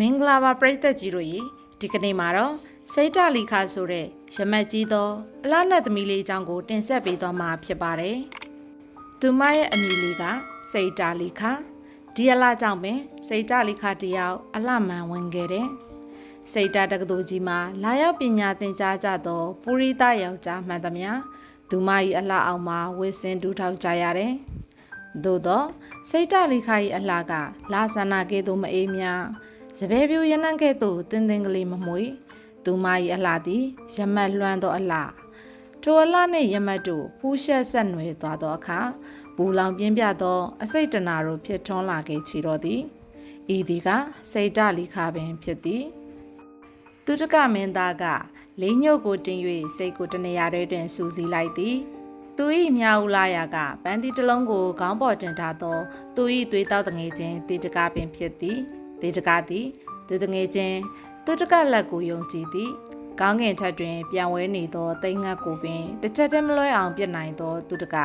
မင်္ဂလာပါပရိသတ်ကြီးတို့ရေဒီကနေ့မှာတော့စိတ်တလီခါဆိုတဲ့ရမတ်ကြီးသောအလားနတ်သမီးလေးအကြောင်းကို တင်ဆက်ပေးသွားမှာဖြစ်ပါတယ်။သူမရဲ့အမည်လေးကစိတ်တလီခါဒီအလားကြောင့်ပင်စိတ်တလီခါတယောက်အလှမှန်ဝင်ခဲ့တယ်။စိတ်တတက္ကသိုလ်ကြီးမှာလာရောက်ပညာသင်ကြားကြသောပူရိသယောက်ျားမှန်သမျှသူမ၏အလှအောင်မှာဝစ်စင်တူးထောက်ကြရတယ်။သို့သောစိတ်တလီခါ၏အလှကလာဆန္နာကဲ့သို့မအေးမြ စပယ်ပြိုရနံ့ကဲ့သို့တင်းတင်းကလေးမမွေသူမ၏အလှသည်ရမတ်လွှမ်းသောအလှထိုအလှနှင့်ရမတ်တို့ဖူးရှက်ဆက်နွယ်သွားသောအခါဘူလောင်ပြင်းပြသော အစိတ်တနာတို့ဖြစ်ထွန်းလာခဲ့ချီတော်သည်ဤသည်ကစိတ်တလီခါပင်ဖြစ်သည်သူတကမင်းသားကလေးညုတ်ကိုတင်၍စိတ်ကိုတနေရာတွင်စူစီလိုက်သည်သူ၏မြောက်လာရာကပန်းတီတစ်လုံးကိုခေါင်းပေါ်တင်ထားသောသူ၏သွေးတောက်တငယ်ချင်းတေတကားပင်ဖြစ်သည် တေတကားသည်သူတငယ်ချင်းသူတကလက်ကိုယုံကြည်သည်ကောင်းငင်ထက်တွင်ပြန်ဝဲနေသောတိမ်ငတ်ကိုပင်တစ်ချက်တည်းမလွဲအောင်ပြစ်နိုင်သောသူတက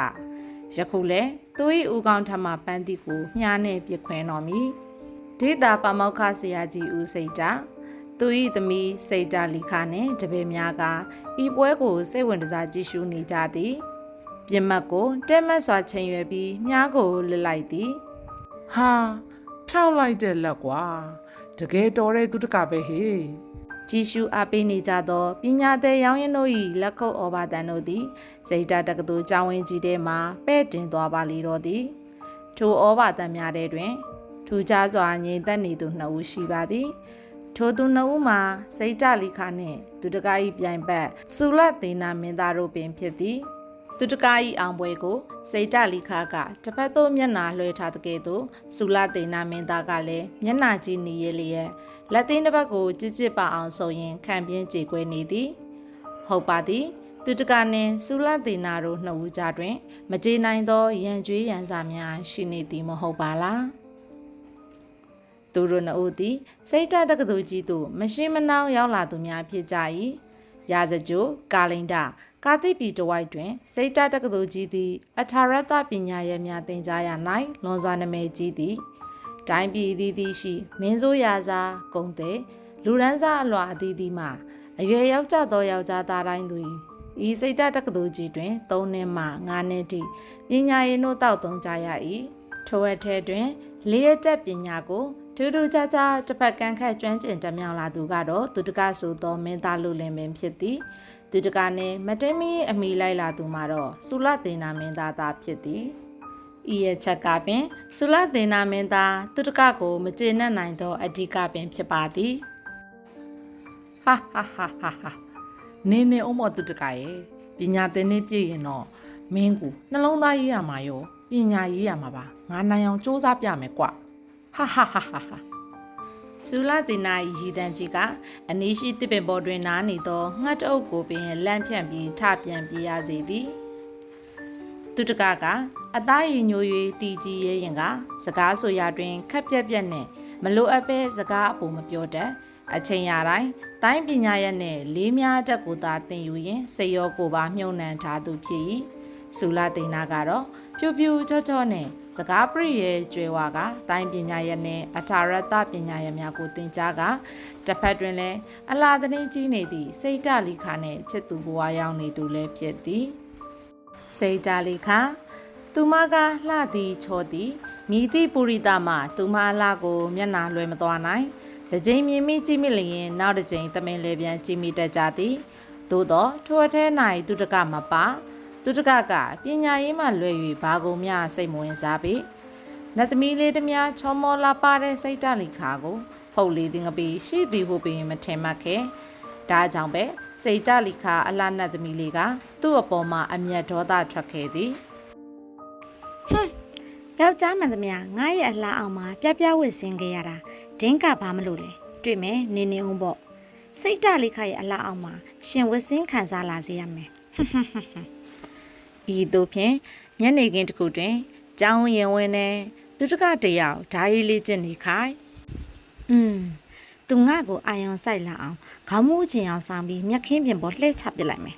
ယခုလဲသူ၏ဦးကောင်းထမှပန်းတီကိုမြားနှင့်ပြစ်ခွင်းတော်မူဒေတာပမောက္ခဆရာကြီးဦးစိတ်တာသူ၏သမီးစိတ်တာလီခနှင့်တပည့်များကဤပွဲကိုစိတ်ဝင်စားကြည့်ရှုနေကြသည်ပြင်မတ်ကိုတဲမတ်စွာချိန်ရွယ်ပြီးမြားကိုလစ်လိုက်သည်ဟာ ထောက်လိုက်တဲ့လက်ကွာတကယ်တော်တဲ့သူတကပဲဟေးကြည်ရှုအားပေးနေကြသောပညာသည်ရောင်းရင်တို့၏လက်ခုပ်ဩဘာတန်တို့သည်စိတ်တတက္ကသိုလ်ကျောင်းဝင်းကြီးထဲမှပဲ့တင်သွားပါလေတော့သည်ထိုဩဘာတန်များထဲတွင်ထူခြားစွာငြိမ်သက်နေသူနှစ်ဦးရှိပါသည်ထိုသူနှစ်ဦးမှာစိတ်တလိခနှင့်သူတကား၏ပြိုင်ဘက်စုလတ်သေးနာမင်းသားတို့ပင်ဖြစ်သည် သူတကားဤအောင်ပွဲကိုစိတ်တလိခါကတစ်ဖက်သို့မျက်နာလွှဲထားတဲ့ကဲ့သို့စူလာတေနာမင်းသားကလည်းမျက်နာကြည့်နေရလျက်လက်သိန်းတစ်ပတ်ကိုကြစ်ကြစ်ပါအောင်ဆိုရင်ခံပြင်းကြေကွဲနေသည်ဟုတ်ပါသည်သူတကာနှင့်စူလာတေနာတို့နှစ်ဦးကြားတွင် မကြေနိုင်သောရန်ကြွေးရန်စာများရှိနေသည်မဟုတ်ပါလားသူတို့နှစ်ဦးသည်စိတ်တတက္ကသိုလ်ကြီးသို့မရှင်းမနှောင်းရောက်လာသူများဖြစ်ကြ၏ရာဇကြိုကာလိန်ဒ ကာတိပီတဝိုက်တွင်စိတ်တတက္ကသိုလ်ကြီးသည်အထာရတပညာရပ်များသင်ကြားရ၌လွန်စွာနာမည်ကြီးသည်တိုင်းပြည်အသီးသီးရှိမင်းစိုးရာဇာဂုံတဲ့လူရန်စားအလွာအသီးသီးမှအရွယ်ရောက်ကြသောယောက်ျားသားတိုင်းသည်ဤစိတ်တတက္ကသိုလ်ကြီးတွင်၃နှစ်မှ၅နှစ်ထိပညာရေးနှုတ်တောက်သုံးကြရ၏ထိုအထက်တွင်လေးရတက်ပညာကိုထူးထူးခြားခြားတစ်ဖက်ကန်ခတ်ကျွမ်းကျင်တမြောင်လာသူကတော့သူတကဆိုသောမင်းသားလူလင်ပင်ဖြစ်သည် သူတကနဲ့မတိမီအမိလိုက်လာသူမှာတော့ဆူလသေနာမင်းသားသားဖြစ်သည်ဤရဲ့ချက်ကပင်ဆူလသေနာမင်းသားသူတကကိုမကျေနပ်နိုင်သောအဓိကပင်ဖြစ်ပါသည်ဟာဟာဟာဟာဟာနင်းနေအောင်မသူတကရဲ့ပညာသင်နေပြည့်ရင်တော့မင်းကူနှလုံးသားရေးရမှာရောပညာရေးရမှာပါငါနိုင်အောင်စူးစမ်းပြမယ်ကွဟာဟာဟာဟာ ဟာဆူလသေနာဤဟီတန်ကြီးကအနီးရှိတစ်ပင်ပေါ်တွင်နားနေသောငှက်တအုပ်ကိုပင်လန့်ဖြန့်ပြီးထပြန်ပြေးရစေသည်သူတကကအသားရည်ညို၍တီကြီးရဲရင်က စကားဆိုရတွင်ခက်ပြက်ပြက်နဲ့မလိုအပ်ပဲစကားအပူမပြောတတ်အချိန်ရတိုင်းတိုင်းပညာရက်နဲ့လေးများတက်ကိုသာသင်ယူရင်စိတ်ရောကိုယ်ပါမြုံနှံထားသူဖြစ်၏ဆူလာတေနာကတော့ ပြူပြူချောချောနဲ့စကားပရိရဲ့ကျွဲဝါကတိုင်းပညာရက်နဲ့အထာရတပညာရက်များကိုသင်ကြားကတစ်ဖက်တွင်လည်းအလားတင်းကြီးနေသည့်စိတ်တလိခါနှင့်ချစ်သူဘဝရောက်နေသူလည်းဖြစ်သည်စိတ်တလိခါသူမကလှသည်ချောသည်မိသည့်ပုရိသမှသူမအလှကိုမျက်နာလွယ်မသွားနိုင်တစ်ကြိမ်မြင်မိကြည့်မိလျင်နောက်တစ်ကြိမ်သမင်လေပြန်ကြည့်မိတတ်ကြသည်သို့သောထိုအထဲ၌သူတကမပါ သူတကကပညာရေးမှလွယ်၍ဘာကုန်မျှစိတ်မဝင်စားပေနတ်သမီးလေးတမချောမောလာပါတဲ့စိတ်တလိခါကိုဖုတ်လေးတင်ကပီရှိသည်ဟုပင်မထင်မှတ်ခဲ့ဒါကြောင့်ပဲစိတ်တလိခါအလနတ်သမီးလေးကသူ့အပေါ်မှာအမျက်ဒေါသထွက်ခဲ့သည်ဟွန်းယောက်ျားမှန်သမျှငါရဲ့အလားအောင်မှာပြပြဝစ်စင်းခဲ့ရတာဒင်းကဘာမလို့လဲတွေ့မယ်နင်းနေအောင်ပေါ့စိတ်တလေးခရဲ့အလားအောင်မှာရှင်ဝစ်စင်းခံစားလာစေရမယ်ဟွန်းဟွန်းဟွန်းဟွန်း ဤသို့ဖြင့်ညနေခင်းတစ်ခုတွင်ကျောင်းရင်ဝင်တဲ့သူတကတယောက်ဓာရီလေးကျင့်နေခိုင်อืมသူငါ့ကိုအာယုံဆိုင်လာအောင်ခေါင်းမူးချင်အောင်ဆောင်ပြီးမျက်ခင်းပြင်ပေါ်လှည့်ချပစ်လိုက်မယ်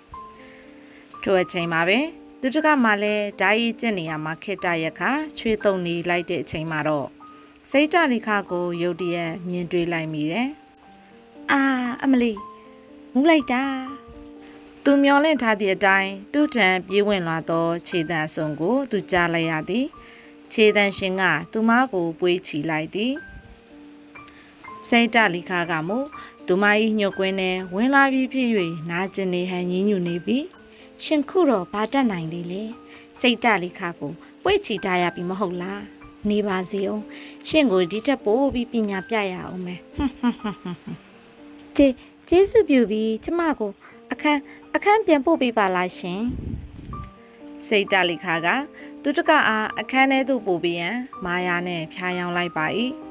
ထိုအချိန်မှာပဲသူတကမှလည်းဓာရီကျင့်နေရမှာခေတ္တရက်ခါချွေးတုံနေလိုက်တဲ့အချိန်မှာတော့စိတ်တလိခကိုရုတ်တရက်မြင်တွေ့လိုက်မိတယ်အာအမလီမူးလိုက်တာ။ သူမျောလင့်ထားသည့်အတိုင်းသူ့ထံပြေးဝင်လာသောခြေတံအစုံကို သူကြားလိုက်ရသည်။ခြေတံရှင်က သူမကိုပွေးချီလိုက်သည်။စိတ်တလိခကမူသူမ၏ညှို့ကွင်းနဲ့ဝင်လာပြီးဖြစ်၍နာကျင်နေဟန်ညင်းညူနေပြီရှင်ခုတော့ဘာတက်နိုင်သေးလဲစိတ်တလေးခါကိုပွေ့ချီထားရပြီမဟုတ်လားနေပါစေအောင်ရှင်ကိုဒီတက်ပို့ပြီးပညာပြရအောင်မယ်ဟွန်းဟွန်းဟွန်းဟွန်းဟွန်းကျေကျေးဇူးပြုပြီးကျမကို အခန်းအခန်းပြန်ပို့ပေးပါလားရှင်။စိတ်တလိခကသူတကအားအခန်းထဲသို့ပို့ပြီးရန်မာယာနဲ့ဖျားယောင်းလိုက်ပါ၏။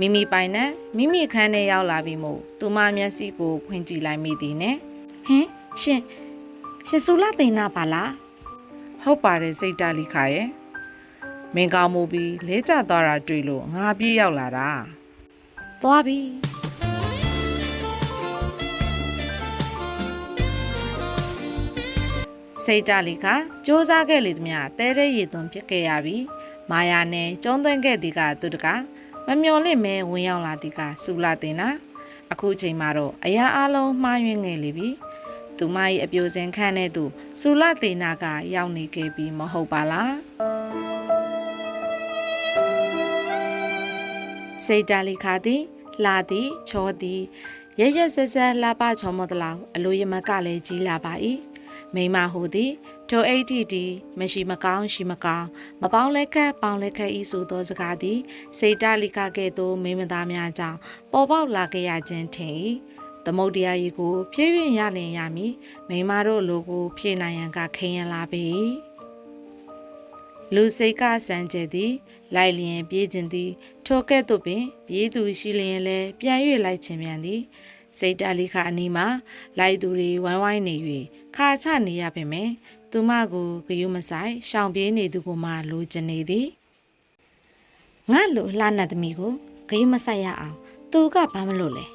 မိမိပိုင်နဲ့မိမိအခန်းထဲရောက်လာပြီးမို့သူမမျက်စိကိုဖွင့်ကြည့်လိုက်မိသည်နဲ့ဟင်ရှင်ရှင်ဆူလာသိန်းနာပါလားဟုတ်ပါတယ်စိတ်တလိခရဲ့မင်းကောင်းမှုပြီးလဲကျသွားတာတွေ့လို့ငါပြေးရောက်လာတာသွားပြီ စိတ်တလိခစ조사ခဲ့လေသမျှတဲတဲ့ရည်သွန်ဖြစ်ခဲ့ရပြီးမာယာနဲ့ကျုံးသွင်းခဲ့သည်ကသူတကမမျော်လင့်မဲဝင်ရောက်လာသည်ကစူလာတင်နာအခုချိန်မှာတော့အရာအလုံးမှားယွင်းငယ်လေပြီသူမ၏အပြိုစင်ခန့်တဲ့သူစူလာတင်နာကရောက်နေခဲ့ပြီမဟုတ်ပါလားစိတ်တလိခသည်လာသည်ချောသည်ရရဆက်ဆက်လှပချောမတလောက်အလိုရမကလည်းကြီးလာပါ၏ မိမဟူသည်ထိုအိတ်တီတီမရှိမကောင်းရှိမကောင်းမပေါင်းလက်ခတ်ပေါင်းလက်ခတ်ဤဆိုသောစကားသည်စိတ်တလိခကဲ့သို့မိမသားများကြောင့်ပေါ်ပေါက်လာကြရခြင်းထင်၏သမုတ်တရားကြီးကို ဖြည့်၍ရလင်ရမည်မိမတို့လိုကို ဖြည့်နိုင်ရန်ကခရင်လာပြီလူစိတ်ကစံကြယ်သည် လိုက်လျင်ပြေးခြင်းသည် ထိုကဲ့သို့ပင်ပြေးသူရှိလျင်လည်းပြန်၍လိုက်ခြင်းမြန်သည် စိတ်တလိခအနီးမှာလိုက်သူတွေဝိုင်းဝိုင်းနေ၍ခါချနေရပေမယ့်သူမကိုဂယုမဆိုင်ရှောင်ပြေးနေသူကိုမှလိုချင်နေသည်ငါလိုလှနတ်သမီးကိုဂိမ်းမဆိုင်ရအောင်သူကဘာမလို့လဲ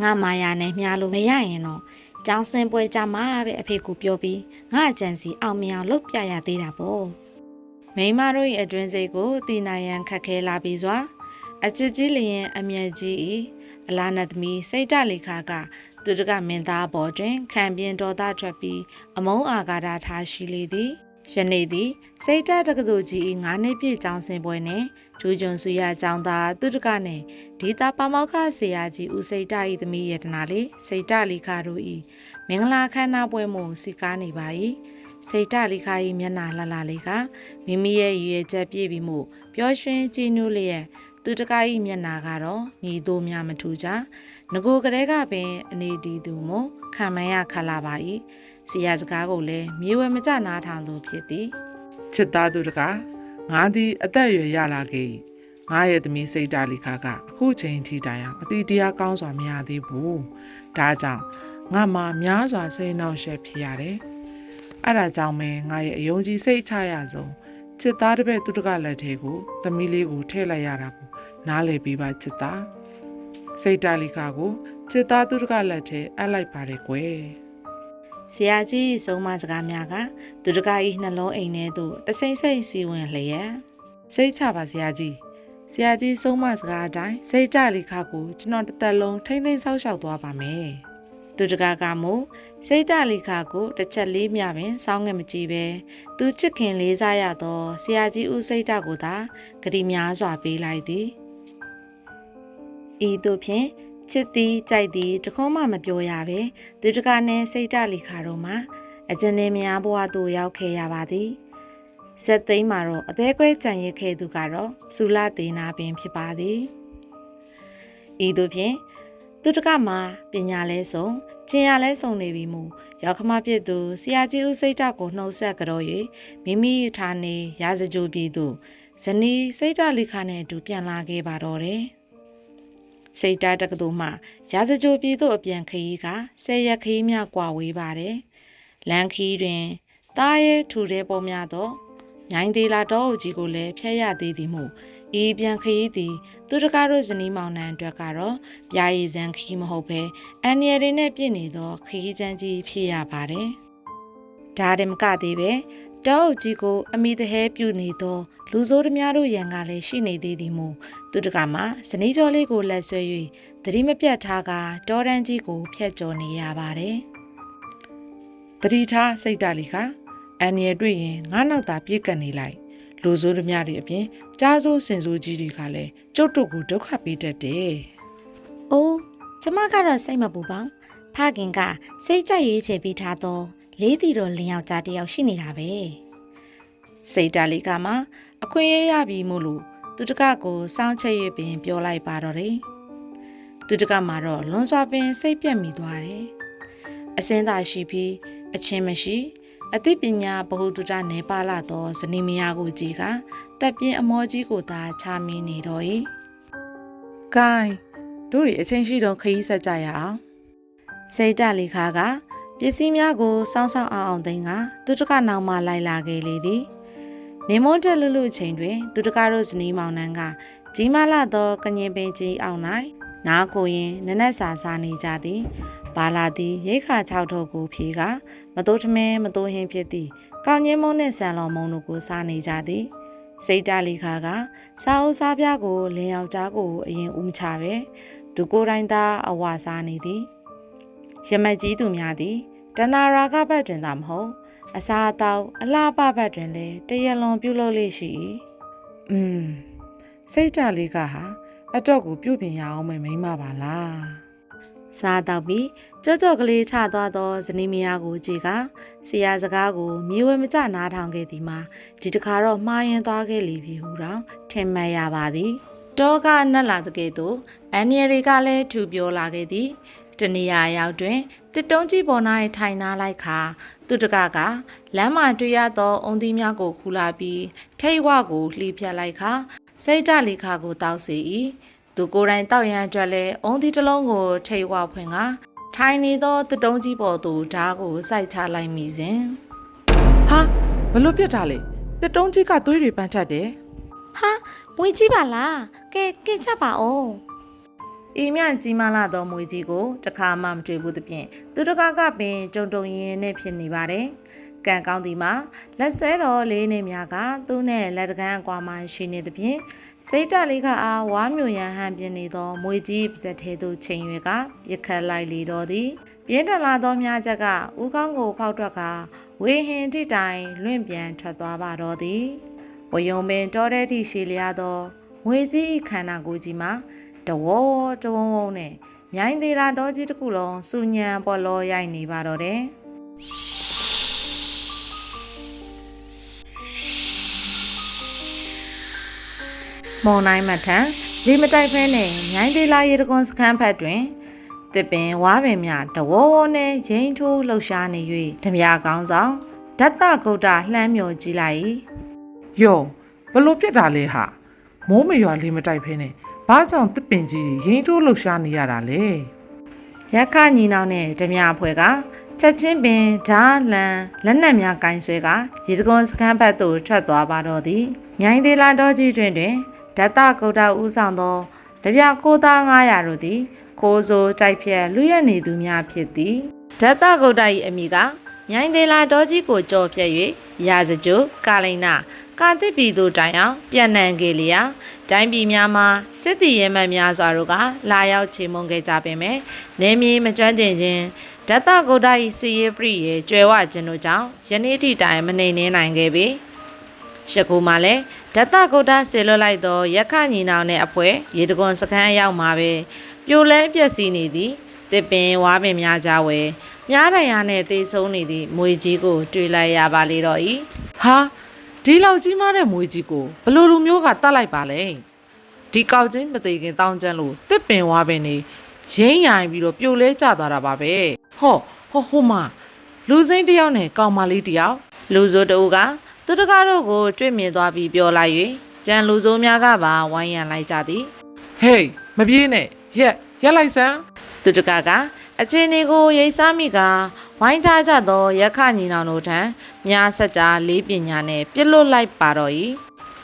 ငါမာယာနဲ့မြားလို့မရရင်တော့ကျောင်းစင်ပွဲကြမှာပဲအဖေကိုပြောပြီးငါကြံစီအောင်မြအောင်လုပ်ပြရသေးတာပေါ့မိန်းမတို့၏အတွင်းစိတ်ကိုတည်နိုင်ရန်ခက်ခဲလာပြီစွာအချစ်ကြီးလျင်အမျက်ကြီး၏ အလားနတ်သမီးစိတ်တလိခါကသူတကမင်းသားပေါ်တွင်ခံပြင်းတော်သားထွက်ပြီးအမုန်းအာဃာတထားရှိလေသည်ယနေ့သည်စိတ်တတက္ကသိုလ်ကြီး၏ငါးနှစ်ပြည့်ကျောင်းစင်ပွဲနှင့်ဒူးကျွန်းစုရကျောင်းသားသူတကနှင့်ဒေတာပမောက္ခဆရာကြီးဦးစိတ်တ၏သမီးယတနာလေးစိတ်တလိခါတို့၏မင်္ဂလာခမ်းနားပွဲမှုစီကားနေပါ၏စိတ်တလိခါ၏မျက်နှာလှလှလေးကမိမိရဲ့ရည်ရွယ်ချက်ပြည့်ပြီးမှုပျော်ရွှင်ကြည်နူးလျက် သူတကားဤမျက်နာကတော့ညီတို့များမထူကြငကိုကလေးကပင်အနေဒီသူမို့ခံမရခလာပါ၏စီရစကားကိုလည်းမြေဝဲမကြနာထောင်သူဖြစ်သည်ချစ်သားသူတကားငါသည်အသက်အရွယ်ရလာခဲ့၏ငါရဲ့သမီးစိတ်ဓာတ်လိခါကအခုချိန်ထိတိုင်အောင်အတိတရားကောင်းစွာမရသေးဘူးဒါကြောင့်ငါမှများစွာစိတ်နှောင့်ယှက်ဖြစ်ရတယ်အဲ့ဒါကြောင့်ပဲငါရဲ့အယုံကြည်စိတ်ချရဆုံးချစ်သားတစ်ပည့်သူတကလက်ထဲကိုသမီးလေးကိုထည့်လိုက်ရတာကို နားလည်ပြီးပါချစ်သားစိတ်ဓာတ်လိခါကိုချစ်သားသူတကလက်ထဲအပ်လိုက်ပါတယ်ကွယ်ဆရာကြီး၏ဆုံးမစကားများကသူတကားဤနှလုံးအိမ်ထဲသို့တဆိမ့်ဆိမ့်စီဝင်လျက်စိတ်ချပါဆရာကြီးဆရာကြီးဆုံးမစကားအတိုင်းစိတ်ကြလိခါကိုကျွန်တော်တစ်သက်လုံးထိမ့်သိမ်းဆောက်ရှောက်သွားပါမယ်သူတကားကမို့စိတ်တလိခါကိုတစ်ချက်လေးမြပင်စောင်းငယ်မကြည့်ပဲသူချစ်ခင်လေးစားရသောဆရာကြီးဦးစိတ်တကိုသာဂတိများစွာပေးလိုက်သည် ဤသို့ဖြင့်ချစ်သည်ကြိုက်သည်တခုံးမှမပြောရပဲသူတကားနဲ့စိတ်တလိခါတို့မှာအကျဉ်းလေးများဘဝသို့ရောက်ခဲ့ရပါသည်ဇက်သိမ်းမှာတော့အသေးကွဲကြံရစ်ခဲ့သူကတော့စူလာတေနာပင်ဖြစ်ပါသည်ဤသို့ဖြင့်သူတကမှာပညာလဲဆုံးကျင်ရလဲဆုံးနေပြီမူရောက်ခမပြစ်သူဆရာကြီးဦးစိတ်တကိုနှုတ်ဆက်ကြော၍မိမိဌာနေရာဇကြိုပြည်သူဇနီးစိတ်တလိခနဲ့အတူပြန်လာခဲ့ပါတော့တယ် စိတ်တားတက္ကသိုလ်မှရာဇကြိုပြည်သို့အပြန်ခရီးကဆယ်ရက်ခရီးများကွာဝေးပါတယ်။လမ်းခရီးတွင်တားရဲထူတဲ့ပေါ်များသောညိုင်းသေးလာတော့အကြီးကိုလည်းဖျက်ရသေးသည်မို့ဤပြန်ခရီးသည် သူတကားတို့ဇနီးမောင်နှံအတွက်ကတော့ပြာရည်စံခရီးမဟုတ်ဘဲအန်ရယ်တွေနဲ့ပြည့်နေသောခရီးချမ်းကြီးဖြစ်ရပါတယ်။ဒါတည်းမကသေးပဲ တောအုပ်ကြီးကိုအမိတဟဲပြုနေသော လူဆိုးသမားတို့ရန်ကလည်းရှိနေသေးသည်မို့သူတကမှာဇနီးကျော်လေးကိုလက်ဆွဲ၍သတိမပြတ်ထားကတောတန်းကြီးကိုဖျက်ကျော်နေရပါတယ်။တတိထားစိတ်တလီခါအန်ရယ်တွေ့ရင်ငါနောက်သာပြစ်ကန်နေလိုက်လူဆိုးဓမြတွေအပြင်ကြားစိုးစင်စိုးကြီးတွေကလည်းကျုပ်တို့ကိုဒုက္ခပေးတတ်တယ်။အိုးကျမကတော့စိတ်မပူပါဘူး။ဖခင်ကစိတ်ကြိုက်ရွေးချယ်ပြီးထားတော့ လေးတီတော်လင်ယောက်ျားတစ်ယောက်ရှိနေတာပဲစိတ်တလီကမှအခွင့်အရေးရပြီမို့လို့သူတကကိုစောင်းချက်ရပင်ပြောလိုက်ပါတော့တယ်။သူတကမှာတော့လွန်စွာပင်စိတ်ပြက်မိသွားတယ်။အစင်းသာရှိပြီးအချင်းမရှိအသိပညာဘ ഹു တုတနေပါလာသောဇနီးမယားကိုကြီးကတက်ပြင်းအမောကြီးကိုသာချမင်းနေတော့၏။ဂိုင်းတို့တွေအချင်းရှိတော့ခရီးဆက်ကြရအောင်စိတ်တလီခါက ပစ္စည်းများကိုစောင်းစောင်းအောင်အောင်သိန်းကသူတကနောက်မှလိုက်လာခဲ့လေသည်နေမွန်းတက်လူလူချိန်တွင် သူတကတို့ဇနီးမောင်နှံကကြီးမားလာသောကငင်ပင်ကြီးအောင်၌နားကိုရင်နနက်စာစားနေကြသည်ဘာလာသည်ရိတ်ခါ၆ထုတ်ကိုဖြေကမတိုးထမင်းမတိုးဟင်းဖြစ်သည်ကောင်းငင်းမုံနှင့်ဆန်လော်မုံတို့ကိုစားနေကြသည်စိတ်တလီခါကစားအုပ်စားပြားကိုလင်ယောက်ျားကိုအရင်ဦးမချပဲသူကိုယ်တိုင်သာအဝစားနေသည်ရမတ်ကြီးသူများသည် တဏှာရာဂဘက်တွင်သာမဟုတ်အစာအသောက်အလှပဘက်တွင်လည်းတရလွန်ပြုလုပ်လေရှိ၏။อืมစိတ်တလေးကဟာအတော့ကိုပြုတ်ပြင်ရအောင်မမိမ့်မပါလားစားတော့ပြီးကြော့ကြော့ကလေးထသွားသောဇနီးမယားကိုကြည်ကဆရာစကားကိုမြေဝဲမကျနားထောင်ခဲ့သည်မှာဒီတခါတော့မှားယွင်းသွားခဲ့လေပြီဟူတော့ထင်မှတ်ရပါသည်တောကနက်လာတဲ့ကဲ့သို့အန်နီရီကလည်းထူပြောလာခဲ့သည် တနေရာရောက်တွင်တစ်တုံးကြီးပေါ်၌ထိုင်နာလိုက်ခါသူတကကလမ်းမှာတွေ့ရသောအုံသီးများကိုခူလာပြီးထိတ်ဝကိုလှီးဖြတ်လိုက်ခါစိတ်တလီခါကိုတောက်စီ၏သူကိုယ်တိုင်တောက်ရန်အတွက်လဲအုံသီးတစ်လုံးကိုထိတ်ဝဖွင့်ကထိုင်နေသောတစ်တုံးကြီးပေါ်သို့ဓားကိုစိုက်ချလိုက်မိစဉ်။ဟာဘလို့ပြစ်တာလဲ။တစ်တုံးကြီးကသွေးတွေပန်းထက်တယ်။ဟာမွေးကြီးပါလား။ကဲကင်ချက်ပါအောင် ဤမြကြီးမားလာသောမွေကြီးကိုတခါမှမတွေ့ဘူးသဖြင့်သူတကားကပင်ကြုံတုံရင်နဲ့ဖြစ်နေပါတယ်။ကံကောင်းသည်မှာလက်ဆွဲတော်လေးနေများကသူ့နဲ့လက်တကန်းအကွာမှရှိနေသဖြင့်စိတ်တလေးကအားဝါမျိုးရန်ဟန်ပြင်းနေသောမွေကြီးပါဇက်သေးသို့ချိန်ရွေကပြစ်ခတ်လိုက်လေတော်သည်ပြင်းထန်လာသောမြချက်ကဥကောင်းကိုဖောက်ထွက်ကဝေဟင်ထိတိုင်လွင့်ပြန်ထွက်သွားပါတော့သည်ဝယုံပင်တောတဲ့ထိရှည်လျားသောငွေကြီး၏ခန္ဓာကိုယ်ကြီးမှာ တဝေါတဝုံဝုံနဲ့မြိုင်းသေးလာတော့ကြီးတစ်ခုလုံးစူညံပေါ်လောရိုက်နေပါတော့တယ်မုံနိုင်မထံလေမတိုက်ဖဲနဲ့မြိုင်းသေးလာရေတကွန်စခန်းဖက်တွင်တစ်ပင်ဝါပင်များတဝေါဝေါနဲ့ရင်ထိုးလှုပ်ရှားနေ၍ဓမြကောင်းဆောင်ဓတ္တဂုတ်တလှမ်းမြော်ကြည့်လိုက်၏။ယောဘလို့ပြစ်တာလဲဟာ။မိုးမရွာလေးမတိုက်ဖဲနဲ့ ဘာကြောင့်တစ်ပင်ကြီးတွေရင်ထိုးလှုပ်ရှားနေရတာလဲရက်ခညီနောင်နဲ့ဓမြဖွဲကချက်ချင်းပင်ဓာလန်လက်နက်များကင်ဆွဲကရေတကွန်စခန်းဘက်သို့ထွက်သွားပါတော့သည်မြိုင်းသေးလာတော့ကြီးတွင်တွင်ဓတ္တဂုတ်တဦးဆောင်သောတပြကိုသား900တို့သည်ကိုးစိုးတိုက်ဖြတ်လူရက်နေသူများဖြစ်သည်ဓတ္တဂုတ်တ၏အမိက မြိုင်းသေးလာတော့ကြီးကိုကြော်ဖြတ်၍ရာဇကြိုကာလိန်နာကာတိပီတို့တိုင်အောင်ပြန်နှံခဲ့လျာတိုင်းပြည်များမှာစစ်တီရဲမှတ်များစွာတို့ကလာရောက်ချေမှုန်းခဲ့ကြပေမယ့်နေမြေမကျွမ်းကျင်ခြင်းဓတ္တဂုတ်တ၏စီရေးပရိရေကျွဲဝခြင်းတို့ကြောင့်ယနေ့ထိတိုင်မနေနှင်းနိုင်ခဲ့ပြီရှကူမှာလည်းဓတ္တဂုတ်တဆေလွတ်လိုက်သောရက်ခညီနောင်နဲ့အဖွဲရေတကွန်စခန်းအရောက်မှာပဲပြိုလဲပျက်စီးနေသည်တစ်ပင်ဝါပင်များကြဝဲ မြားတိုင်ရနဲ့သေဆုံးနေသည့်မွေကြီးကို တွေ့လိုက်ရပါလေတော့၏။ဟာဒီလောက်ကြီးမားတဲ့မွေးကြီးကိုဘလို့လူမျိုးကတတ်လိုက်ပါလဲ။ဒီကောက်ချင်းမသေးခင်တောင်းကျန်းလို့တစ်ပင်ဝါပင်နေရင်းရိုင်ပြီးတော့ပြိုလဲကျသွားတာပါပဲ။ဟောဟောဟိုမှာလူစိမ့်တစ်ယောက်နဲ့ကောင်မလေးတစ်ယောက်လူဆိုတူကသူတကားတို့ကိုတွေ့မြင်သွားပြီးပြောလိုက်၍ကြံလူဆိုးများကပါဝိုင်းရန်လိုက်ကြသည်ဟေးမပြေးနဲ့ရက်ရက်လိုက်စမ်းသူတကားက အချင်းဒီကိုရိတ်စားမိကဝိုင်းထားကြသောရက်ခညီနောင်တို့ထံမြားဆက်ကြားလေးပညာနဲ့ပြစ်လွတ်လိုက်ပါတော့၏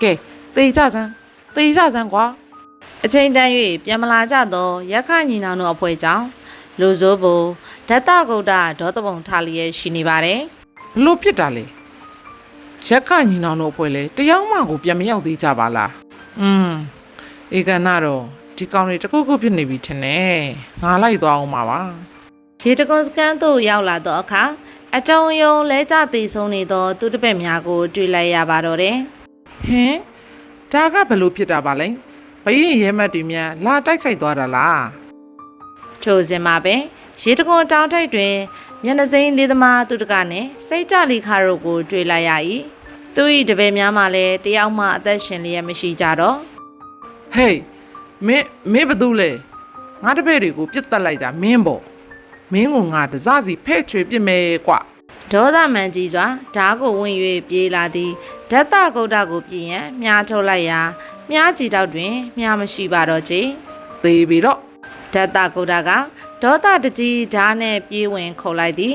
ကဲတေကြစမ်းတေကြစမ်းကွာအချိန်တန်၍ပြန်မလာကြသောရက်ခညီနောင်တို့အဖွဲကြောင့်လူဆိုးဘူဓတ္တဂုတ်တဒေါသပုံထားလျက်ရှိနေပါတယ်ဘလို့ဖြစ်တာလဲရက်ခညီနောင်တို့အဖွဲ့လဲတယောက်မှကိုပြန်မရောက်သေးကြပါလားอืมဧကနာတော့ ဒီကောင်တွေတစ်ခုခုဖြစ်နေပြီထင်တယ်ငါလိုက်သွားအောင်ပါပါရေတကွန်စကန်သို့ရောက်လာသောအခါအတုံယုံလဲကျသေးဆုံးနေသော သူတစ်ပည့်များကိုတွေ့လိုက်ရပါတော့တယ်ဟင်ဒါကဘယ်လို့ဖြစ်တာပါလဲဘရင်ရဲမတ်တွေများလာတိုက်ခိုက်သွားတာလားထိုစဉ်မှာပဲရေတကွန်တောင်ထိပ်တွင်မျက်နှာစိမ်းလေးသမားသူတကနဲ့စိတ်ကြလီခါတို့ကို တွေ့လိုက်ရ၏သူ၏တပည့်များမှလည်းတယောက်မှအသက်ရှင်လျက်မရှိကြတော့ဟေး မင်းမင်းဘာလုပ်လဲငါတပည့်တွေကိုပြစ်တက်လိုက်တာမင်းပေါ့မင်းကငါတစစီဖဲ့ချွေပြစ်မယ်ကွဒေါသမန်ကြီးစွာဓားကိုဝင်၍ပြေးလာသည်ဓာတ်တကုတ်တကိုပြင်ရန်မြားထုတ်လိုက်ရာမြားကြည်တောက်တွင်မြားမရှိပါတော့ချေသေးပြီတော့ဓာတ်တကုတ်တကဒေါသတကြီးဓားနဲ့ပြေးဝင်ခုတ်လိုက်သည်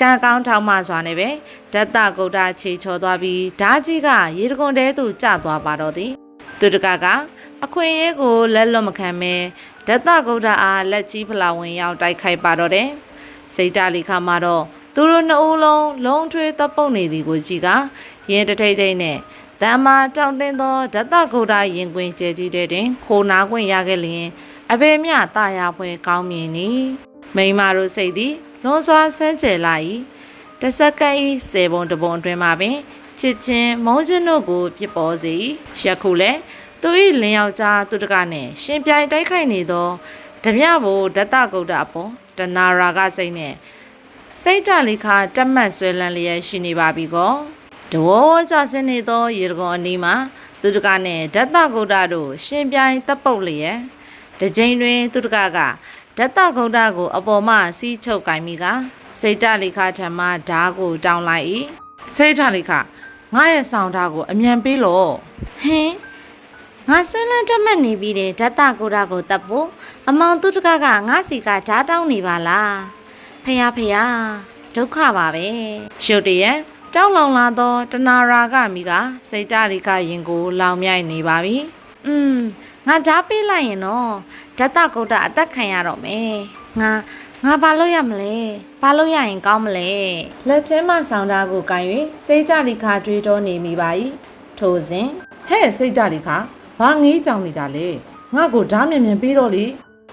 ကံကောင်းထောက်မှစွာနဲ့ပဲဓာတ်တကုတ်တခြေချော်သွားပြီးဓားကြီးကရေတကွန်တဲသို့ကျသွားပါတော့သည်သူတကက အခွင့်အရေးကိုလက်လွတ်မခံမဲဓာတ်တကုတ်တအားလက်ကြီးဖလာဝင်ရောက်တိုက်ခိုက်ပါတော့တယ်စိတ်တလီခါမှာတော့သူတို့နှစ်ဦးလုံးလုံးထွေးတပ်ပုတ်နေသည်ကိုကြည့်ကရင်တထိတ်ထိတ်နဲ့တမ်းမာတောင့်တင်းသောဓာတ်တကုတ်တရင်ခွင်ကျဲကြီးတဲ့တွင်ခိုနာခွင့်ရခဲ့လျင်အဘေမြတာယာပွဲကောင်းမြင်နီမိန်းမတို့စိတ်သည်လွန်စွာဆန်းကျယ်လာ၏တစ်စက္ကန့်ဤစေပုံတပုံအတွင်းမှာပင်ချစ်ချင်းမုန်းချင်းတို့ကိုပြစ်ပေါ်စေ၏ယခုလည်း သူ၏လင်ယောက်ျားသူတကနှင့်ရှင်ပြိုင်တိုက်ခိုက်နေသောဓမြဘိုဓာတကုတ်တအပေါ်တနာရာဂစိတ်နှင့်စိတ်တလိခါတက်မှတ်ဆွဲလန်းလျက်ရှိနေပါပြီကောတဝဝကြဆင်းနေသောရေတကွန်အနီးမှာသူတကနှင့်ဓာတကုတ်တတို့ရှင်ပြိုင်တပ်ပုတ်လျက်တစ်ကြိမ်တွင် သူတကကဓာတကုတ်တကို အပေါ်မှစီးချုပ်ကင်မိကစိတ်တလိခါထံမှဓားကိုတောင်းလိုက်၏စိတ်ထားလိုက်ခငါရဲ့ဆောင်ထားကို အမြန်ပေးလို့ဟင် ငါဆွဲလန်းတက်မှတ်နေပြီးတဲ့ဓာတ်တကိုရာကိုတပ်ဖို့အမောင်သူတကကငါစီကဓာတ်တောင်းနေပါလားဖယားဖယားဒုက္ခပါပဲရှုပ်တရက်တောက်လောင်လာသောတနာရာကမိကစိတ်တလိခရင်ကို လောင်မြိုက်နေပါပြီอืมငါဓာတ်ပေးလိုက်ရင်တော့ဓာတ်တကုတ်တအသက်ခံရတော့မယ်ငါငါဘာလို့ရမလဲဘာလို့ရရင်ကောင်းမလဲလက်ထဲမှဆောင်းသားကိုကန်၍စိတ်ကြလိခတွေးတော်နေမိပါ၏ထိုစဉ်ဟဲ့စိတ်ထားလိုက်ခ ဘာငေးကြောင်နေတာလဲငါကိုဓားမြင်မြင်ပေးတော့လေ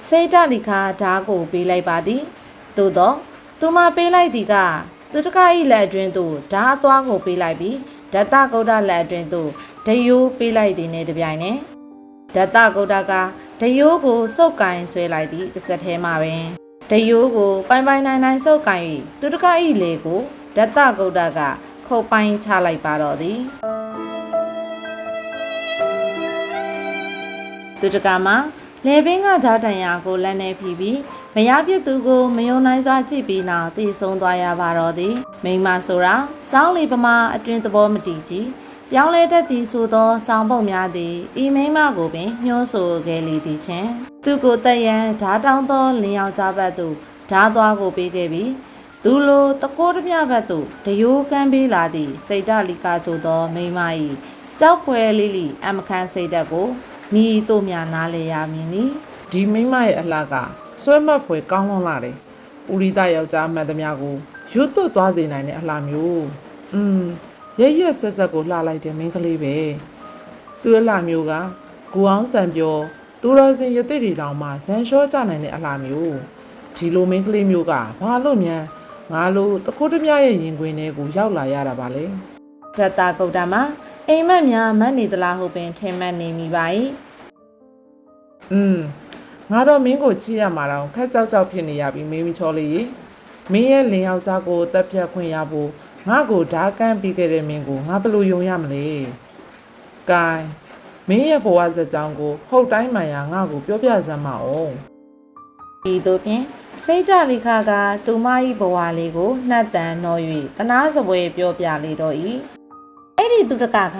စိတ်ကြလိခဓားကိုပေးလိုက်ပါသည်သို့တော့သူမပေးလိုက်သည်ကသူတက၏လက်အတွင်းသို့ဓားအသွားကိုပေးလိုက်ပြီးဓတ္တဂုဒ္ဒလက်အတွင်းသို့ဒယိုးပေးလိုက်သည်နှင့်တပြိုင်နက်ဓတ္တဂုဒ္ဒကဒယိုးကိုစုပ်ကင်ဆွဲလိုက်သည့်တစ်ဆက်ထဲမှာပင်ဒယိုးကိုပိုင်ပိုင်နိုင်နိုင်စုပ်ကင်၍သူတက၏လေကိုဓတ္တဂုဒ္ဒကခုတ်ပိုင်းချလိုက်ပါတော့သည် သူတကမှာလေပင်ကဓာတန်ရာကိုလက်နေဖြီးပြီးမရပြစ်သူကိုမယုံနိုင်စွာကြည့်ပြီးနောက်တည်ဆုံးသွားရပါတော့သည်မိန်းမဆိုတာစောင်းလီပမာအတွင်သဘောမတည်ကြည်ပြောင်းလဲတတ်သည်ဆိုသောစောင်းပုတ်များသည်ဤမိန်းမကိုပင်ညှိုးဆိုခဲ့လေသည်ချင်းသူကိုတက်ရန်ဓာတောင်းသောလင်းယောက်ျားဘက်သို့ဓာသွားကိုပေးခဲ့ပြီးသူလိုတကိုးတပြဘက်သို့တယိုးကမ်းပေးလာသည့်စိတ်တလီကာဆိုသောမိန်းမ၏ကြောက်ဖွယ်လေးလီအမခန်းစိတ်သက်ကို မိတို့များနားလေရမည်နီဒီမိန်းမရဲ့အလှကဆွဲမတ်ဖွယ်ကောင်းလွန်လာတယ်ဥရိဒယောက်ျားမှတ်သမျှကိုရွတ်သွတ်သွားစေနိုင်တဲ့အလှမျိုးอืมရရက်ဆက်ဆက်ကိုလှလိုက်တဲ့မိန်းကလေးပဲသူ့အလှမျိုးကကိုအောင်ဆံပြောသူတော်စင်ရတဲ့တွေတောင်မှဇန်လျှောကြနိုင်တဲ့အလှမျိုးဒီလိုမိန်းကလေးမျိုးကဘာလို့မြန်ငါလိုတခိုးတမရဲ့ရင်ခွင်ထဲကိုရောက်လာရတာပါလေဒတ္တာဂုတ်တမှာ အိမ်မက်များမတ်နေသလားဟုပင်ထင်မှတ်နေမိပါ၏อืมငါတော့မင်းကိုချစ်ရမှာတော့ခက်ကြောက်ကြောက်ဖြစ်နေရပြီမင်းမချောလေးရေမင်းရဲ့လင်ယောက်ျားကိုတက်ပြတ်ခွင့်ရဖို့ငါ့ကိုဓာကန်းပြီးခဲ့တဲ့မင်းကိုငါဘယ်လိုယုံရမလဲ။ကဲမင်းရဲ့ဘဝဇာတ်ကြောင်းကိုဟုတ်တိုင်းမှန်ရငါ့ကိုပြောပြစမ်းမအောင်ဒီတို့ဖြင့်စိတ်တလိခကသူမ၏ဘဝလေးကိုနှက်တန်နှော၍တနာစပွဲပြောပြလေတော့၏အဲ့ ဒီသူတကက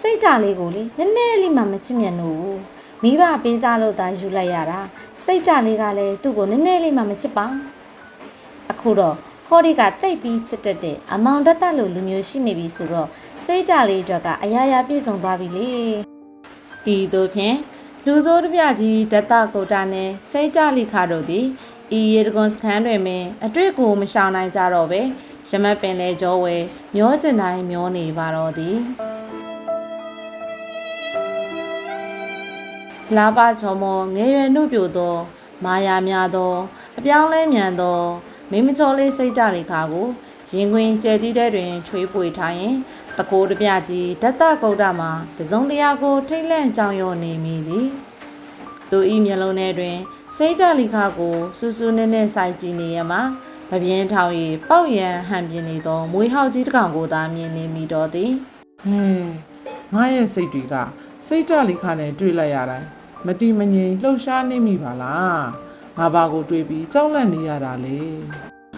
စိတ်ဓာတ်လေးကိုလေနည်းနည်းလေးမှမချစ်မြတ်လို့မိဘပေးစားလို့သာယူလိုက်ရတာစိတ်ဓာတ်လေးကလည်းသူ့ကိုနည်းနည်းလေးမှမချစ်ပါအခုတော့ဟောဒီကတိတ်ပြီးချစ်တတ်တဲ့အမောင်တတ်တတ်လို့လူမျိုးရှိနေပြီဆိုတော့စိတ်ဓာတ်လေးအတွက်ကအရာရာပြည့်စုံသွားပြီလေဤသို့ဖြင့်လူစိုးတစ်ပြကြီးဒတ္တဂုတ်တနှင့်စိတ်တလိခတို့သည်ဤရေတကွန်စခန်းတွင်ပင်အတွေ့ကိုမရှောင်နိုင်ကြတော့ပဲ ရမတ်ပင်လေကြောဝဲမျောကျင်တိုင်းမျောနေပါတော့သည်လာပချောမောငယ်ရွယ်နှုတ်ပြိုသော မာယာများသော အပြောင်းလဲမြန်သော မိမချောလေးစိတ်ဓာတ်လေးခါကိုရင်ခွင်ကျဲတီးတဲ့တွင်ချွေးပွေထားရင်တကိုးတပြကြီးဒတ်တကုတ်တမှာတစုံတရာကို ထိတ်လန့်ကြောင်ရွံ့နေမိသည်သူဤမျက်လုံးထဲတွင် စိတ်ဓာတ်လေးခါကိုစူးစူးနည်းနည်းစိုက်ကြည့်နေရမှာ မပြင်းထောင်၍ပေါက်ရန်ဟန်ပြင်းနေသောမွေးဟောက်ကြီးတစ်ကောင်ကိုသာမြင်နေမိတော့သည်ဟဲငါရဲ့စိတ်တွေကစိတ်ဓာတ်လေးခါနဲ့တွေ့လိုက်ရတိုင်းမတိမငြိမ်လှုပ်ရှားနေမိပါလားငါဘာကိုတွေ့ပြီးကြောက်လန့်နေရတာလေ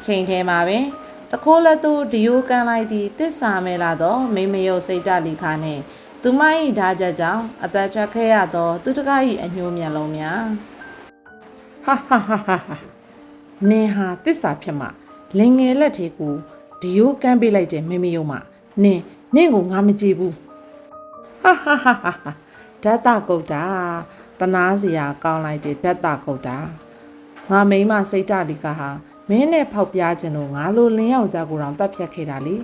ချိန်ထဲမှာပင်တခိုးလက်သူဒီယိုကန်လိုက်သည့်တစ္ဆာမဲလာသောမိမယုတ်စိတ်ဓာတ်လိခါနှင့်သူမ၏ဓာချက်ကြောင့်အသက်ချက်ခဲ့ရသော သူတကား၏အညှိုးမျက်လုံးများဟာဟာဟာဟာဟာ နင်ဟာတစ္ဆာဖြစ်မှလင်ငယ်လက်သေးကိုဒီယိုကမ်းပေးလိုက်တယ်မမေယုံမနင်နင့်ကိုငါမကြည့်ဘူးဟာဟာဟာဟာဟာဓာတ်တကုတ်တာတနာစရာကောင်းလိုက်တယ်ဓာတ်တကုတ်တာငါမိန်းမစိတ်ဓာတ်ဒီကဟာမင်းနဲ့ဖောက်ပြားခြင်းလို့ငါလိုလင်းယောက်ျားကိုတောင်တတ်ဖြတ်ခဲ့တာလေ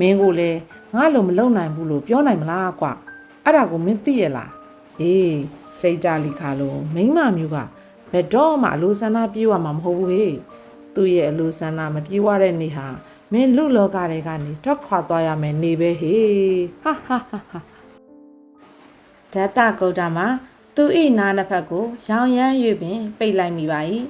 မင်းကိုလည်းငါလိုမလုံနိုင်ဘူးလို့ပြောနိုင်မလားကွအဲ့ဒါကိုမင်းသိရလားအေးစိတ်ဓာတ်လိခါလို့မိန်းမမျိုးက ဘယ်တော့မှအလိုဆန္ဒပြေဝမှာမဟုတ်ဘူးဟေ့သူ့ရဲ့အလိုဆန္ဒမပြေဝတဲ့နေ့ဟာမင်းလူလောကတွေကနေထွက်ခွာသွားရမယ်နေပဲဟေ့ဟာဟာဟာဟာဓာတ်တကုတ်တာမှာသူ၏နားနှစ်ဖက်ကို ရောင်ရမ်း၍ပင် ပိတ်လိုက်မိပါ၏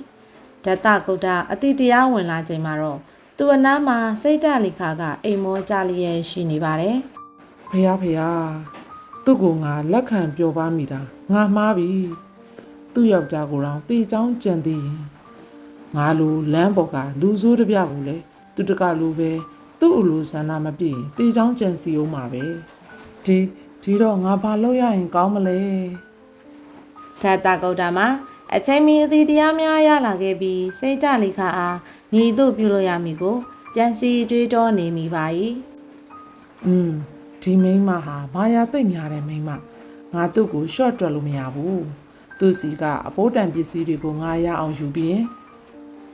ဓာတ်တကုတ်တာအတိတရားဝင်လာချိန်မှာတော့သူအနားမှာစိတ်ဓာတ်လိခါကအိမ်မောကြလျက်ရှိနေပါတယ်ဖះဖះသူ့ကိုငါလက်ခံပြောပါမိတာငါမှားပြီ သူ့ယောက်ျားကိုတော့တေချောင်းကြံသေးရင်ငါလိုလမ်းပေါ်ကလူဆိုးတစ်ပြက်ကိုလေသူတကလိုပဲသူ့အလိုဆန္ဒမပြည့်ရင်တေချောင်းကြံစီအောင်မှာပဲဒီဒီတော့ငါဘာလုပ်ရရင်ကောင်းမလဲဓာတ်တကုတ်တာမှာအချိန်မီအသည့်တရားများရလာခဲ့ပြီးစိတ်ဓာတ်လိခါအားမိတို့ပြုလို့ရမည်ကိုကြံစီတွေးတောနေမိပါ၏อืมဒီမိန်းမဟာမာယာသိမ့်များတဲ့မိန်းမငါသူ့ကို short တွက်လို့မရဘူး သူ့စီကအဖိုးတန်ပစ္စည်းတွေကိုငါရအောင်ယူပြီးရင်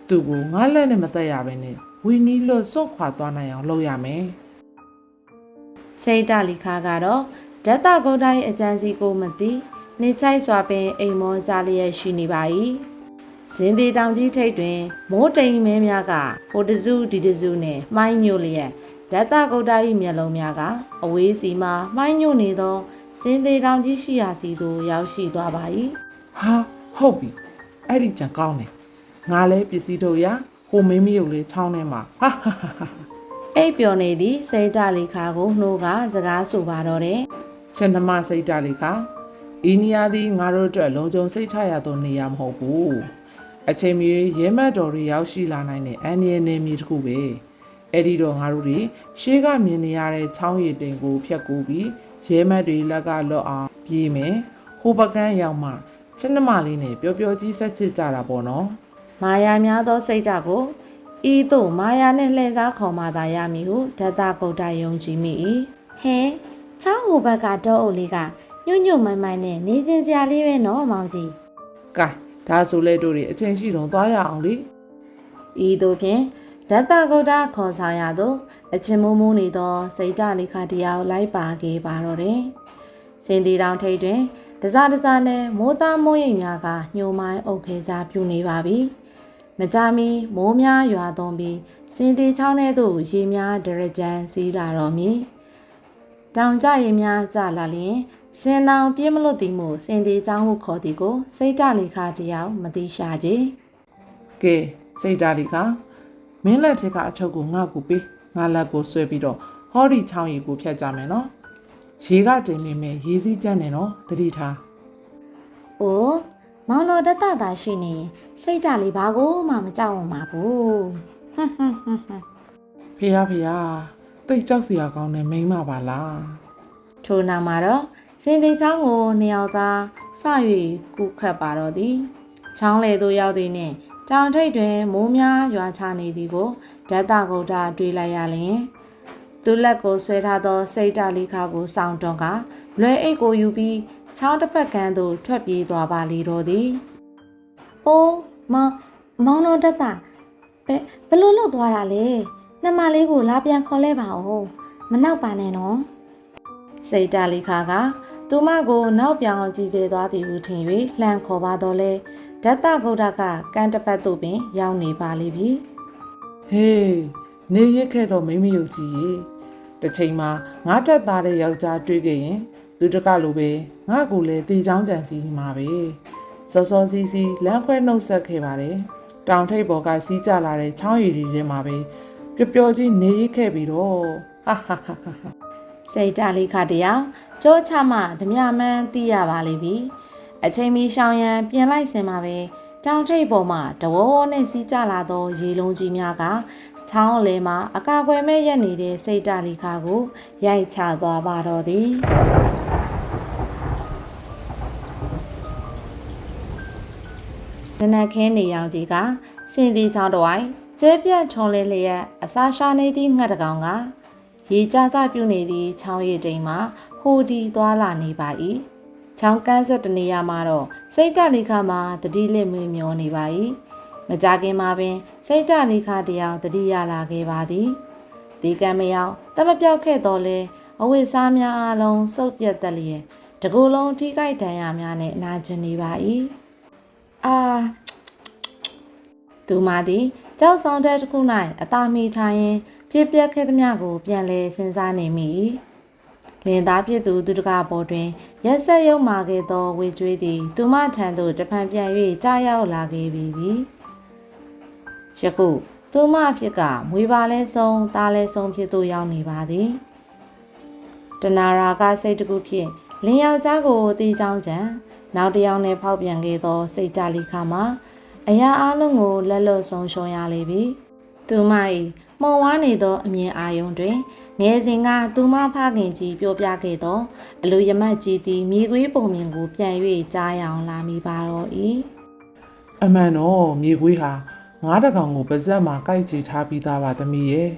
သူ့ကိုငါလက်နဲ့မသက်ရဘဲနဲ့ဝီနီလို့စွန့်ခွာသွားနိုင်အောင်လုပ်ရမယ်စိတ်ဓာတ်လိခါကတော့ဓာတ်တကုတ်တိုင်းအကြံစီကိုမသိနေချိုက်စွာပင်အိမ်မောကြလျက်ရှိနေပါ၏ဇင်းသေးတောင်ကြီးထိပ်တွင် မိုးတိမ်မဲများကဟိုတစုဒီတစုနှင့်မှိုင်းညိုလျက်ဓာတ်တကုတ်တိုင်းမျက်လုံးများကအဝေးစီမှမှိုင်းညိုနေသောဇင်းသေးတောင်ကြီးရှိရာစီသို့ရောက်ရှိသွားပါ၏ ဟာဟုတ်ပြီအဲ့ဒီကြံကောင်းတယ်ငါလည်းပစ္စည်းတို့ရဟိုမင်းမရုပ်လေးချောင်းထဲမှာဟာဟာဟာဟာအိပ်ပျော်နေသည့်စိတ်ဓာတ်လိခါကိုနှိုးကစကားဆိုပါတော့တယ်ချင်နမစိတ်ဓာတ်လေးခါဤနေရာသည်ငါတို့အတွက်လုံခြုံစိတ်ချရသောနေရာမဟုတ်ဘူးအချိန်မီရဲမတ်တော်တွေရောက်ရှိလာနိုင်တဲ့အန်ဒီယနယ်မြေတစ်ခုပဲအဲ့ဒီတော့ငါတို့တွေရှေးကမြင်နေရတဲ့ချောင်းရည်တိမ်ကိုဖျက်ကူပြီးရဲမတ်တွေလက်ကလွတ်အောင်ပြေးမယ်ဟိုပကန်းရောက်မှ ချင်နမလေးနဲ့ပျော်ပျော်ကြီးဆက်ချစ်ကြတာပေါ့နော်မာယာများသောစိတ်ဓာတ်ကိုဤသို့မာယာနှင့်လှည့်စားခေါ်မှသာရမည်ဟုဓာတကုတ်တယုံကြည်မိ၏ဟဲချောင်းဟိုဘက်ကတော့အုပ်လေးကညွန့်ညွန့်မိုင်းမိုင်းနဲ့နေချင်းစရာလေးပဲနော်မောင်ကြီးကဲဒါဆိုလေတို့တွေအချင်းရှိတော့သွားရအောင်လေဤသို့ဖြင့်ဓာတကုတ်တခေါ်ဆောင်ရသောအချင်းမုံမုံနေသောစိတ်ဓာတ်လိခတရားကိုလိုက်ပါခဲ့ပါတော့တယ်စင်တီတောင်ထိပ်တွင် တစားတစားနဲ့မိုးသားမိုးရိပ်များကညှိုမိုင်းအုပ်ခဲစားပြူနေပါပြီမကြမီမိုးများရွာသွန်းပြီးစင်တီချောင်းထဲသို့ရေများဒရကြံစီးလာတော့မည်တောင်ကြရေများကြလာလျင်စင်တောင်ပြင်းမလို့တည်မှုစင်တီချောင်းဟုခေါ်သည်ကိုစိတ်ဓာတ်လိခတရားမသိရှာကြကဲစိတ်ဓာတ်ဒီကမင်းလက်ထက်ကအထုပ်ကိုငါ့ကိုပေးငါလက်ကိုဆွဲပြီးတော့ဟောဒီချောင်းရီကိုဖြတ်ကြမယ်နော် ရေကတင်မိမယ်ရေစည်းကြမ်းနေနော်တတိထား။အိုးမောင်တော်တတတာရှိနေရင်စိတ်ဓာတ်လေးဘာကိုမှမကြောက်အောင်ပါဘူး။ဟွန်းဟွန်းဟွန်းဟွန်းဖေရဖေရတိတ်ကြောက်စရာကောင်းတဲ့မိန်းမပါလားထို့နောက်မှာတော့စင်သေးချောင်းကိုနှစ်ယောက်သားစ၍ကူခတ်ပါတော့သည်ချောင်းလေသို့ရောက်သည်နှင့်တောင်ထိပ်တွင်မိုးများရွာချနေသည်ကိုဓာတ်တကုတ်တာတွေ့လိုက်ရလျင် သူလက်ကိုဆွဲထားသောစိတ်တလိခါကိုစောင့်တွန်းကလွယ်အိတ်ကိုယူပြီးချောင်းတစ်ဖက်ကန်းသို့ထွက်ပြေးသွားပါလေတော့သည်။အိုးမောင်မောင်တော်တတဘယ်ဘယ်လို့လောက်သွားတာလဲ။နှမလေးကိုလာပြန်ခေါ်လဲပါဦးမနောက်ပါနဲ့နော်စိတ်တလိခါကသူမကိုနောက်ပြောင်ကြည်စေသွားသည်ဟုထင်၍လှမ်းခေါ်ပါတော့လဲဓတ္တဗုဒ္ဓကကံတစ်ပတ်သို့ပင်ရောက်နေပါလိမ့်ပြီဟေးနေရစ်ခဲ့တော့မိမယုတ်ကြီးရေ တစ်ချိန်မှာငါတက်သားတဲ့ယောက်ျားတွေ့ခဲ့ရင်သူတကလိုပဲငါကူလည်းတေချောင်းကြံစီမှာပဲစောစောစီးစီးလမ်းခွဲနှုတ်ဆက်ခဲ့ပါတယ်တောင်ထိပ်ပေါ်ကစီးကြလာတဲ့ချောင်းရည်တွေထဲမှာပဲပျော်ပျော်ကြီးနေရစ်ခဲ့ပြီးတော့ဟာဟာဟာဟာစိတ်တလိခါတရားကြောချမှဓမြမှန်းသိရပါလိမ့်ပြီအချိန်မီရှောင်ရန်ပြင်လိုက်စင်မှာပဲတောင်ထိပ်ပေါ်မှာတဝေါနဲ့စီးကြလာသောရေလုံးကြီးများက ချောင်းလေမှာအကာအကွယ်မဲ့ရက်နေတဲ့စိတ်တလိခါကိုရိုက်ချသွားပါတော့သည်နနက်ခင်းနေရောင်ကြီးကစင်ဒီချောင်းတော်ဝိုင်ကျဲပြန့်ချုံလင်းလျက်အစာရှာနေသည့်ငှက်တကောင်ကရေကြစပြုနေသည့်ချောင်းရည်တိမ်မှာဟိုဒီသွားလာနေပါ၏ချောင်းကန်းဆက်တနေရာမှာတော့စိတ်တလိခါမှာတတိလစ်မွေမျောနေပါ၏ မကြခင်မှာပင် စိတ်တလိခါတယောက်တတိရလာခဲ့ပါသည်ဒီကံမယောင်တမပြောက်ခဲ့တော်လဲအဝိစားများအလုံးစုပ်ပြတ်တက်လျက်တကူလုံးထိခိုက်ဒဏ်ရာများနဲ့အနာကျင်နေပါ၏အာသူမသည်ကြောက်ဆောင်တဲ့တစ်ခု၌အသာမီချရင်ဖြစ်ပျက်ခဲ့သမျှကို ပြန်လဲစဉ်းစားနေမိ၏လင်သားဖြစ်သူသူတကားပေါ်တွင်ရက်ဆက်ရုံမာခဲ့သောဝေကျွေးသည် သူမထံသို့တဖန်ပြန်၍ကြားရောက်လာခဲ့ပြီပြီ ယခုသူမအဖြစ်ကမွေပါလဲဆုံးသားလဲဆုံးဖြစ်သို့ရောက်နေပါသည်တနာရာကစိတ်တစ်ခုဖြင့်လင်ယောက်ျားကိုတီးချောင်းချံနောက်တစ်ယောက်နဲ့ဖောက်ပြန်ခဲ့သော စိတ်ကြလိခါမှာအရာအလုံးကိုလက်လွတ်ဆုံးရှုံးရလေပြီ။သူမ၏မှုံဝါနေသောအမြင်အာရုံတွင်ငယ်စဉ်ကသူမဖခင်ကြီးပြောပြခဲ့သော အလိုရမတ်ကြီးသည်မြေခွေးပုံမြင်ကိုပြန်၍ကြားရအောင်လာမိပါတော့၏အမှန်တော့မြေခွေးဟာ ငါးတကောင်ကိုပါဇက်မှာကိုက်ချီထားပြီးသားပါသမီးရဲ့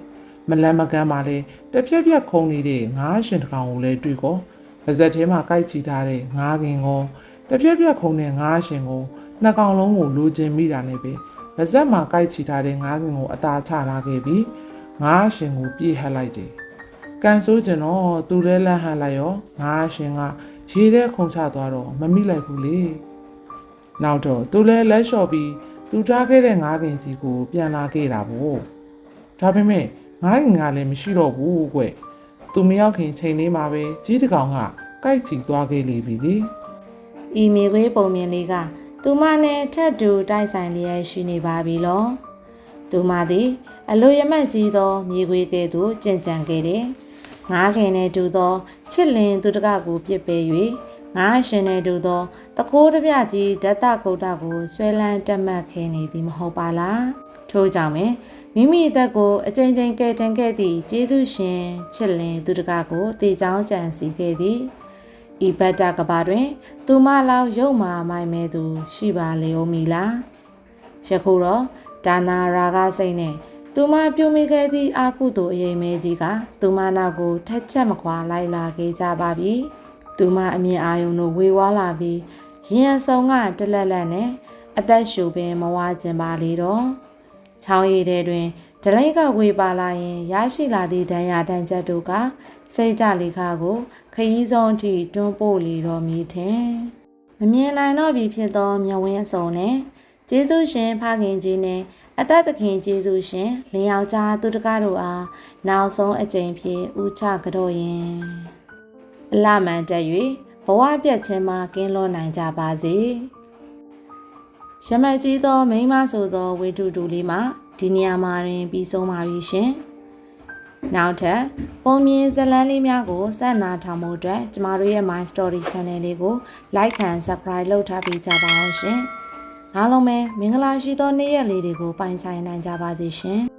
မလန်းမကန်းပါလေတစ်ပြက်ပြက်ခုံနေတဲ့ငါးရှင်တကောင်ကိုလည်းတွေ့ကောပါဇက်ထဲမှာကိုက်ချီထားတဲ့ငါးခင်ကိုတစ်ပြက်ပြက်ခုံတဲ့ငါးရှင်ကိုနှစ်ကောင်လုံးကိုလိုချင်မိတာနဲ့ပဲပါဇက်မှာကိုက်ချီထားတဲ့ငါးခင်ကိုအသာချလာခဲ့ပြီးငါးရှင်ကိုပြေးဟပ်လိုက်တယ်ကန်ဆိုးကျင်တော့သူလဲလန့်ဟပ်လိုက်ရောငါးရှင်ကရေထဲခုန်ချသွားတော့မမိလိုက်ဘူးလေနောက်တော့သူလည်းလက်လျှော့ပြီး သူထားခဲ့တဲ့ငါးကင်စီကို ပြန်လာခဲ့တာပေါ့ဒါပေမဲ့ငါးကင်ကလည်းမရှိတော့ဘူးကွသူမရောက်ခင်ချိန်လေးမှာပဲကြီးတကောင်ကကြိုက်ချီသွားခဲ့လေပြီလေဤမြေခွေးပုံမြင်လေးကသူမနဲ့ထက်တူတိုက်ဆိုင်လျက်ရှိနေပါပြီလောသူမသည်အလိုရမတ်ကြီးသောမြေခွေးကဲ့သို့ကြင်ကြံခဲ့တယ်ငားခင်နဲ့တူသောချစ်လင်သူတကကိုပြစ်ပေး၍ ငားရှင်နဲ့တူသောတကိုးတစ်ပြကြီးဓာတကုတ်တကိုဆွဲလန်းတက်မှတ်ခဲနေသည်မဟုတ်ပါလားထို့ကြောင့်ပင်မိမိအသက်ကိုအကြိမ်ကြိမ်ကယ်တင်ခဲ့သည့်ကျေးဇူးရှင်ချစ်လင်သူတကကိုတေချောင်းကြံစီခဲ့သည်ဤဘတ်တကဘာတွင် သူမလောက်ရုပ်မာမိုင်မဲသူ ရှိပါလေဦးမီလားယခုတော့ဒါနာရာဂစိတ်နဲ့သူမပြုံးမိခဲ့သည့်အာကုသို့အရေးမဲကြီးကသူမနောက်ကိုထက်ချက်မခွာလိုက်လာခဲ့ကြပါပြီ သူမအမြင်အာယုံတို့ဝေဝါးလာပြီးရင်အစုံကတလက်လက်နဲ့အသက်ရှူပင်မဝါကျင်ပါလေတော့ချောင်းရည်ထဲတွင်ဒလိတ်ကဝေပါလာရင်ရရှိလာသည့်ဒဏ်ရာဒဏ်ချက်တို့ကစိတ်ကြလေခါကိုခရီးဆုံးအထိတွန်းပို့လီတော်မူထင်မမြင်နိုင်တော့ပြီဖြစ်သောမြဝင်းအစုံနဲ့ကျေးဇူးရှင်ဖခင်ကြီးနဲ့အသက်သခင်ကျေးဇူးရှင်လင်ယောက်ျားသူတကားတို့အားနောက်ဆုံးအကြိမ်ဖြင့်ဥချကြောရင် အလမှန်တက်၍ဘဝပြတ်ခြင်းမှာကင်းလွတ်နိုင်ကြပါစေရမတ်ကြီးသောမိန်းမဆိုသောဝေထုတူလေးမှာဒီနေရာမှာတွင်ပြီးဆုံးပါပြီရှင်နောက်ထပ်ပုံမြင်ဇတ်လန်းလေးများကိုစက်နာထောင်မှုအတွက်ကျမတို့ရဲ့ My Story Channel လေးကို Like and Subscribe လုပ်ထားပေးကြပါအောင်ရှင်အားလုံးပဲမင်္ဂလာရှိသောနေ့ရက်လေးတွေကိုပိုင်ဆိုင်နိုင်ကြပါစေရှင်